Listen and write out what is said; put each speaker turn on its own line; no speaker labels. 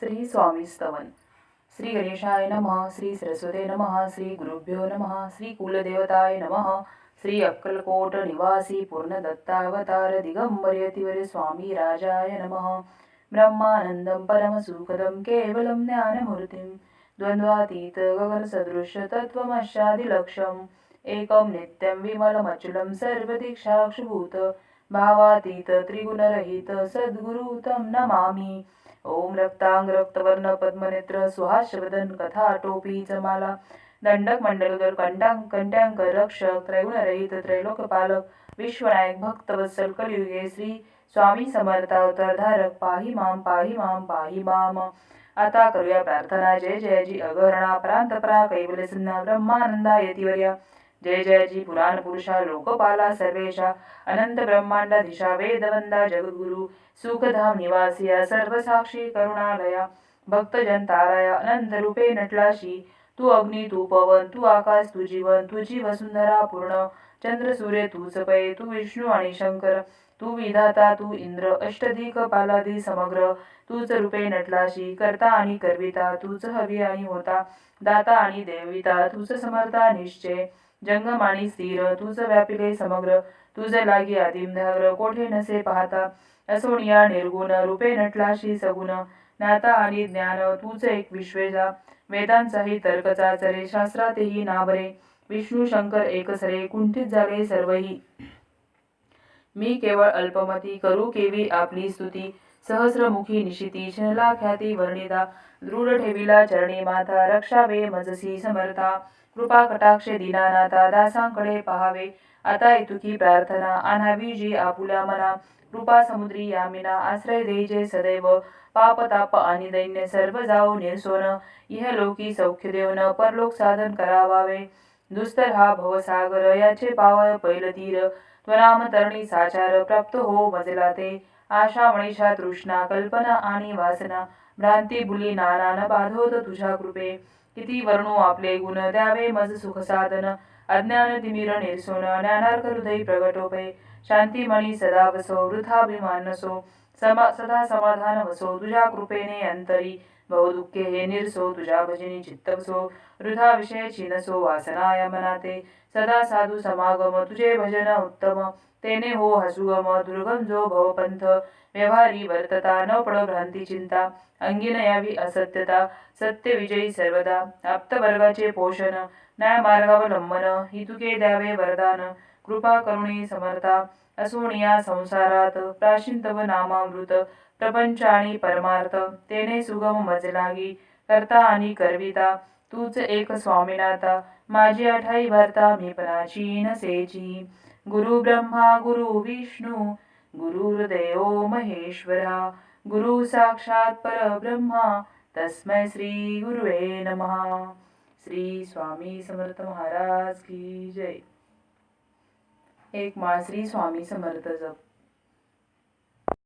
श्री स्वामी स्तवन. श्री गणेशाय नमः श्री सरस्वते नमः श्री गुरुभ्यो नमः श्री कुलदेवताय नमः श्री अक्कलकोट निवासी पूर्णदत्तावतार दिगंबरयतिवर स्वामी राजाय नमः. ब्रह्मानन्दं परमसुखदं केवलं ज्ञानमूर्तिं द्वन्द्वातीत गगनसदृश तत्त्वमशादिलक्ष्यम् एकं नित्यं विमलमचलं सर्वदीक्षाक्षुभूत भावातीत त्रिगुणरहित सद्गुरुतं नमामि. ओम रक्तांग रक्तवर्ण पद्मनेत्र सुहास्यवदन कथा टोपी जमाला दंडक मंडलगर कंटांग कंट्यांक रक्षक त्रैगुणरहित त्रैलोकपालक विश्वनायक भक्त वत्सल कलियुगे श्री स्वामी समर्थ अवतारधारक पाही माम पाही माम पाही माम. आता करूया प्रार्थना जय जय जी अगहरणा प्रांतपरा कैवल्यसिन्हा ब्रह्मानंदा यतिवर्या जय जयजी पुराण पुरुषा लोकपाला सर्वेशा। अनंत ब्रह्मांडाधीशा वेदवंदा जगद्गुरु। सुखधाम निवासिया सर्वसाक्षी करुणालया। भक्तजन ताराया अनंत रूपे नटलाशी। तू अग्नी तू पवन तू आकाश तू जीवन तुझी वसुंधरा पूर्ण। चंद्र सूर्य तू पै तू विष्णू आणि शंकर। तू विधाता तू इंद्र अष्टधिक पालादी समग्र। तूच रूपे नटलाशी करता आणि करविता तूच हवी आणि होता। दाता आणि देविता तूच समर्था निश्चय। जंगम आणि स्थिर तुझ व्यापिले समग्र तुझ लागी आदिम धाग्र कोठे नसे पाहता असोनिया निर्गुण रूपे नटलाशी सगुण नाता आणि ज्ञान तूच एक विश्वेजा वेदांचाही तर्कचा चरे शास्त्रातेही नावरे विष्णू शंकर एकसरे कुंठित झाले सर्वही मी केवळ अल्पमती करू केवी आपली स्तुती सहस्रमुखी निशिती शनला ख्याती वर्णिता दृढ ठेविला चरणी माथा रक्षावे मजसी समर्था कृपा कटाक्ष दीनानाथा दासांकडे पहावे. आता इतुकी प्रार्थना. आणावी जी आपुल्या मना. कृपा समुद्री यामिना. आश्रय द्यायचे सदैव. पाप ताप आणि दैन्य सर्व जाओ निरसोन. इह लोकी सौख्य देवन परलोक साधन करावावे. दुस्तर हा भवसागर. याचे पावय पैल तीर. त्वनाम तरणी साचार. प्राप्त हो मजला ते आशा मणिषा तृष्णा कल्पना आणि वासना. भ्रांती बुली नाना न बाधोत तुझ्या कृपे. किती वर्णू आपले गुण द्यावे मज सुख साधन. अज्ञान तिमिर निरसोन ज्ञानार्क हृदय प्रगटोपे. शांतिमणी सदा बसो वृथाभिमान नसो. समा सदा समाधान वसो तुझ्या कृपेने अंतरी. बहुदुःखे हे निरसो तुझ्या भजनी चित्तवसो वृथा विषय छिनसो वासनाया मनाते. सदा साधू समागम तुझे भजन उत्तम. तेने हो हसुगम दुर्गम जो भवपंथ. व्यवहारी वर्तता न पडो भ्रांती चिंता. अंगीन यावी असत्यता सत्य विजयी सर्वदा. आप्तवर्गाचे पोषण न्याय मार्गावलंबन हितुके द्यावे वरदान. कृपा करुणी समर्था. असोनिया संसारात प्राशिंतव नामामृत प्रपंच आणि परमार्थ तेने सुगम मजलागी करता आणि करविता तूच एक स्वामीनाथा माझी आठाई भरता मी प्राचीन सेची. गुरु ब्रह्मा गुरु विष्णू गुरुर्देव महेश्वरा गुरु साक्षात परब्रह्मा तस्मै श्री गुरुवे नमः. श्री स्वामी समर्थ महाराज की जय. एक माळ श्री स्वामी समर्थ जप.